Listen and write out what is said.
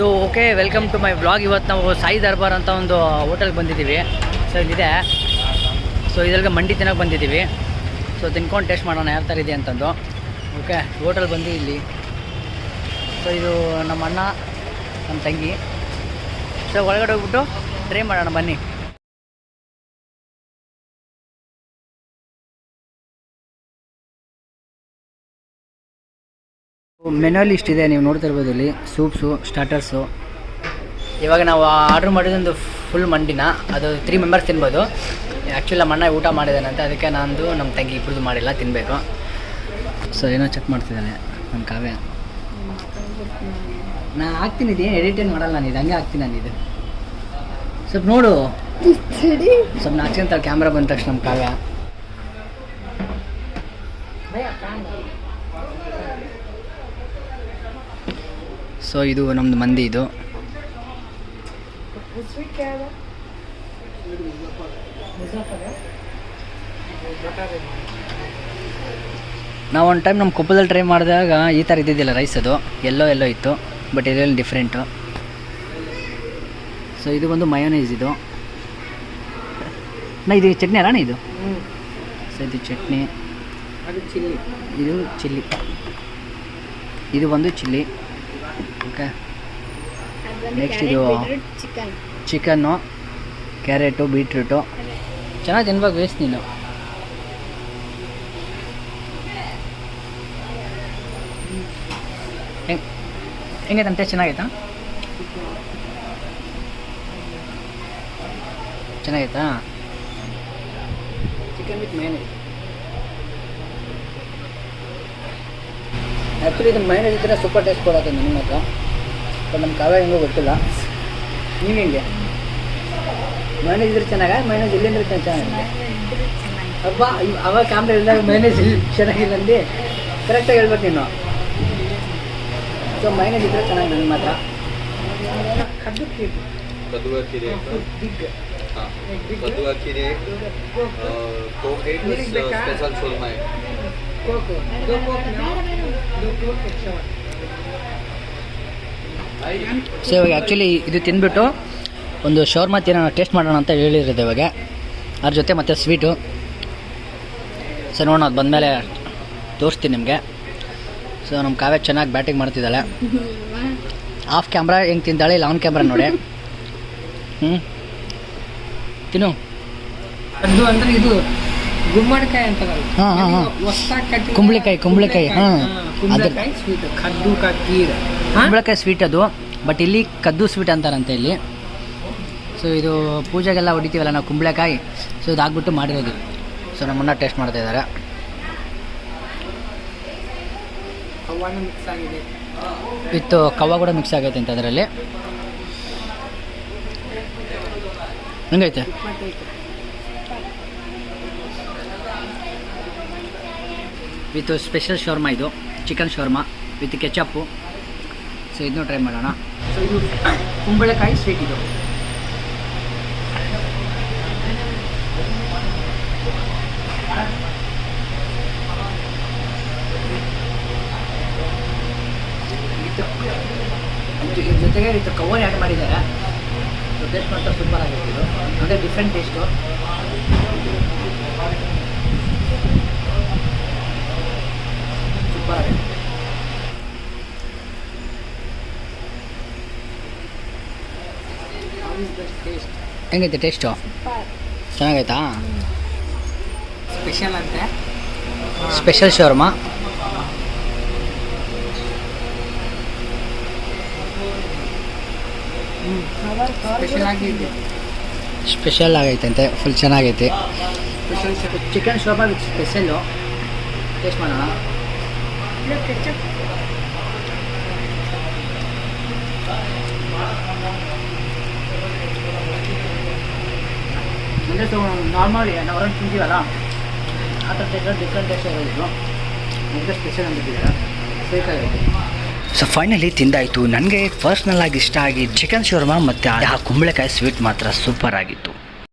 So okay welcome to my blog ಇವತ್ತು ನಾವು ಸಾಯಿ ದರ್ಬಾರ್ ಅಂತ ಒಂದು ಹೋಟೆಲ್ಗೆ ಬಂದಿದ್ದೀವಿ. ಸೊ ಇಲ್ಲಿದೆ. ಸೊ ಇದ್ರಲ್ಲಿ ಮಂಡಿ ತಿನ್ನೋಕೆ ಬಂದಿದ್ದೀವಿ. ಸೊ ತಿನ್ಕೊಂಡು ಟೇಸ್ಟ್ ಮಾಡೋಣ, ಯಾವ ಥರ ಇದೆ ಅಂತಂದು. ಓಕೆ ಹೋಟೆಲ್ ಬಂದು ಇಲ್ಲಿ. ಸೊ ಇದು ನಮ್ಮ ಅಣ್ಣ, ನಮ್ಮ ತಂಗಿ. ಸೊ ಒಳಗಡೆ ಹೋಗ್ಬಿಟ್ಟು ಟ್ರೈ ಮಾಡೋಣ, ಬನ್ನಿ. ಮೆನುವಲ್ಲಿ ಇಷ್ಟಿದೆ ನೀವು ನೋಡ್ತಾ ನೋಡ್ತಿರ್ಬೋದು ಇಲ್ಲಿ. ಸೂಪ್ಸು ಸ್ಟಾರ್ಟರ್ಸು ಇವಾಗ ನಾವು ಆರ್ಡ್ರ್ ಮಾಡಿದೊಂದು ಫುಲ್ ಮಂಡಿನ? ಅದು ತ್ರೀ ಮೆಂಬರ್ಸ್ ತಿನ್ಬೋದು. ಆ್ಯಕ್ಚುಲಿ ನಮ್ಮ ಅಣ್ಣ ಊಟ ಮಾಡಿದಾನಂತೆ ಅದಕ್ಕೆ ನಂದು ನಮ್ಮ ತಂಗಿ ಇಬ್ಬರದು ಮಾಡಿಲ್ಲ ತಿನ್ನಬೇಕು ಸೊ ಏನೋ ಚೆಕ್ ಮಾಡ್ತಿದ್ದಾನೆ ನಮ್ಮ ಕಾವ್ಯ. ನಾನು ಹಾಕ್ತೀನಿ, ಇದೇನು ಎಡಿಟ್ ಏನು ಮಾಡಲ್ಲ ನಾನು, ಇದು ಹಂಗೆ ಹಾಕ್ತೀನಿ ನಾನು ಇದು. ಸ್ವಲ್ಪ ನೋಡು. ಸ್ವಲ್ಪ ನಾಚ್ಕೊಂತಾಳೆ ಕ್ಯಾಮ್ರಾ ಬಂದ ತಕ್ಷಣ ನಮ್ಮ ಕಾವ್ಯ. ಸೊ ಇದು ನಮ್ಮದು ಮಂದಿ ಇದು. ನಾವು ಒಂದು ಟೈಮ್ ನಮ್ಮ ಕೊಪ್ಪದಲ್ಲಿ ಟ್ರೈ ಮಾಡಿದಾಗ ಈ ಥರ ಇದ್ದಿದ್ದಿಲ್ಲ ರೈಸ್ ಅದು. ಎಲ್ಲೋ ಎಲ್ಲೋ ಇತ್ತು ಬಟ್ ಇದರಲ್ಲಿ ಡಿಫ್ರೆಂಟು ಸೊ ಇದು ಬಂದು ಮಯೋನೈಸ್ ಇದು. ನಾ ಇದು ಚಟ್ನಿ ಅಲ್ಲ ಇದು? ಸೊ ಇದು ಚಟ್ನಿ. ಚಿಲ್ಲಿ. ಇದು ಚಿಲ್ಲಿ. ಇದು ಬಂದು ಚಿಲ್ಲಿ. ಓಕೆ ನೆಕ್ಸ್ಟ್ ಇದು ಚಿಕನ್ ಚಿಕನ್ನು ಕ್ಯಾರೆಟು ಬೀಟ್ರೂಟು ಚೆನ್ನಾಗಿ ತಿನ್ಬೇಕು ವೇಸ್ಟ್ ನೀನು. ಹೆಂಗೆ ಹೆಂಗೈತೆ ಟೇಸ್ಟ್ ಚೆನ್ನಾಗೈತಾ? ಚೆನ್ನಾಗೈತಾ? ಚಿಕನ್ ವಿತ್ ಮೈನಸ್ ಆ್ಯಕ್ಚುಲಿ ಇದು ಮೈನಸ್ ಇದ್ದರೆ ಸೂಪರ್ ಟೇಸ್ಟ್ ಕೊಡೋದು ನಿಮ್ಮ ಹತ್ರ. ಬಟ್ ನಮ್ಮ ಕಾವ್ಯ ಹೆಂಗೋ ಗೊತ್ತಿಲ್ಲ. ನೀವು ಹೆಂಗೆ? ಮೈನಸ್ ಇದ್ರೆ ಚೆನ್ನಾಗ? ಮೈನಸ್ ಇಲ್ಲಿಂದ್ರೆ ಚೆನ್ನಾಗಿದೆ ಅಪ್ಪ ಅವಾಗ ಕ್ಯಾಮ್ರಾ ಇಲ್ಲದಾಗ ಮೈನಸ್ ಇಲ್ಲಿ ಚೆನ್ನಾಗಿಲ್ಲ ಅಂದು. ಕರೆಕ್ಟಾಗಿ ಹೇಳ್ಬೇಕು ನೀನು. ಸೊ ಮೈನಸ್ ಇದ್ರೆ ಚೆನ್ನಾಗಿದೆ ನಿಮ್ಮ ಹತ್ರ. ಕದ್ದು ಕದುವ ಕೀರೆ ಕದುವ ಕೀರೆ ಕೋಕ್ ಹೇಟ್ ಸ್ಪೆಷಲ್ ಸೋಲ್ಮಾಯ್ ಕೋಕ್. ಕೋಕ್ ಸೊ ಇವಾಗ ಆ್ಯಕ್ಚುಲಿ ಇದು ತಿಂದ್ಬಿಟ್ಟು ಒಂದು ಶೌರ್ಮ ತಿನ್ನೋಣ ಟೇಸ್ಟ್ ಮಾಡೋಣ ಅಂತ ಹೇಳಿರೋದು ಇವಾಗ. ಅದ್ರ ಜೊತೆ ಮತ್ತು ಸ್ವೀಟು ಸೊ ನೋಡೋಣ, ಅದು ಬಂದಮೇಲೆ ತೋರಿಸ್ತೀನಿ ನಿಮಗೆ. ಸೊ ನಮ್ಮ ಕಾವ್ಯ ಚೆನ್ನಾಗಿ ಬ್ಯಾಟಿಂಗ್ ಮಾಡ್ತಿದ್ದಾಳೆ. ಆಫ್ ಕ್ಯಾಮ್ರಾ ಹೆಂಗೆ ತಿಂತಾಳೆ ಇಲ್ಲ ಆನ್ ಕ್ಯಾಮ್ರಾ ನೋಡಿ. ಹ್ಞೂ ತಿನ್ನು. ಅದು ಅಂದರೆ ಇದು ಗುಮ್ಮಡಿಕಾಯಿ ಅಂತ ಕುಂಬಳಕಾಯಿ, ಕುಂಬಳಕಾಯಿ, ಸ್ವೀಟ್ ಕದ್ದು ಕೀರ್ ಕುಂಬಳಕಾಯಿ ಸ್ವೀಟ್ ಅದು. ಬಟ್ ಇಲ್ಲಿ ಕದ್ದು ಸ್ವೀಟ್ ಅಂತಾರಂತೆ ಇಲ್ಲಿ. ಸೊ ಇದು ಪೂಜೆಗೆಲ್ಲ ಹೊಡಿತೀವಲ್ಲ ನಾವು ಕುಂಬಳಕಾಯಿ. ಸೊ ಇದು ಹಾಕ್ಬಿಟ್ಟು ಮಾಡಿರೋದು. ಸೊ ನಮ್ಮನ್ನ ಟೇಸ್ಟ್ ಮಾಡ್ತಾ ಇದ್ದಾರೆ. ವಿತ್ ಕವ್ವ ಕೂಡ ಮಿಕ್ಸ್ ಆಗೈತೆ ಅಂತ ಅದರಲ್ಲಿ. ಹೆಂಗೈತೆ? ವಿತ್ ಸ್ಪೆಷಲ್ ಶೋರ್ಮಾ ಇದು, chicken shawarma with ketchup so ಇದನ್ನು ಟ್ರೈ ಮಾಡೋಣ. ಸೊ ಇದು ಕುಂಬಳಕಾಯಿ ಸ್ವೀಟ್ ಇದು. ಇದು ಇದು- ಇದ್ರ ಜೊತೆಗೆ ಇದು ಕವರ್ ಆ್ಯಡ್ ಮಾಡಿದ್ದಾರೆ. ಟೇಸ್ಟ್ ಮಾತ್ರ ಸೂಪರ್ ಆಗಿತ್ತು ಇದು. ಅಂದರೆ ಡಿಫ್ರೆಂಟ್ ಟೇಸ್ಟು ಸೂಪರ್ ಆಗಿದೆ ಟೇಸ್ಟ್ ಹೆಂಗೈತೆ ಟೇಸ್ಟು ಚೆನ್ನಾಗೈತಾ? ಸ್ಪೆಷಲ್ ಅಂತೆ. ಸ್ಪೆಷಲ್ ಶೋರ್ಮಾ ಸ್ಪೆಷಲ್ ಆಗೈತೆ ಅಂತೆ ಫುಲ್ ಚೆನ್ನಾಗೈತೆ. Special chicken shawarma with special taste ಮಾಡೋಣ. ಅಂದರೆ ಸೊ ನಾರ್ಮಲ್ ನಾವು ಹೊರಗೆ ತಿಂತೀವಲ್ಲ? ಆ ಥರ ಟೇಸ್ಟ್ ಡಿಫ್ರೆಂಟ್ ಟೇಸ್ಟ್ ಇರೋದು ಮುದ್ದೆ ಸ್ಪೆಷಲ್ ಅಂತಿದ್ದಾರೆ ಸೊ ಫೈನಲಿ ತಿಂದಾಯಿತು. ನನಗೆ ಪರ್ಸ್ನಲ್ ಆಗಿ ಇಷ್ಟ ಆಗಿ ಚಿಕನ್ ಶೋರ್ಮಾ ಮತ್ತು ಆ ಕುಂಬಳಕಾಯಿ ಸ್ವೀಟ್ ಮಾತ್ರ ಸೂಪರ್ ಆಗಿತ್ತು.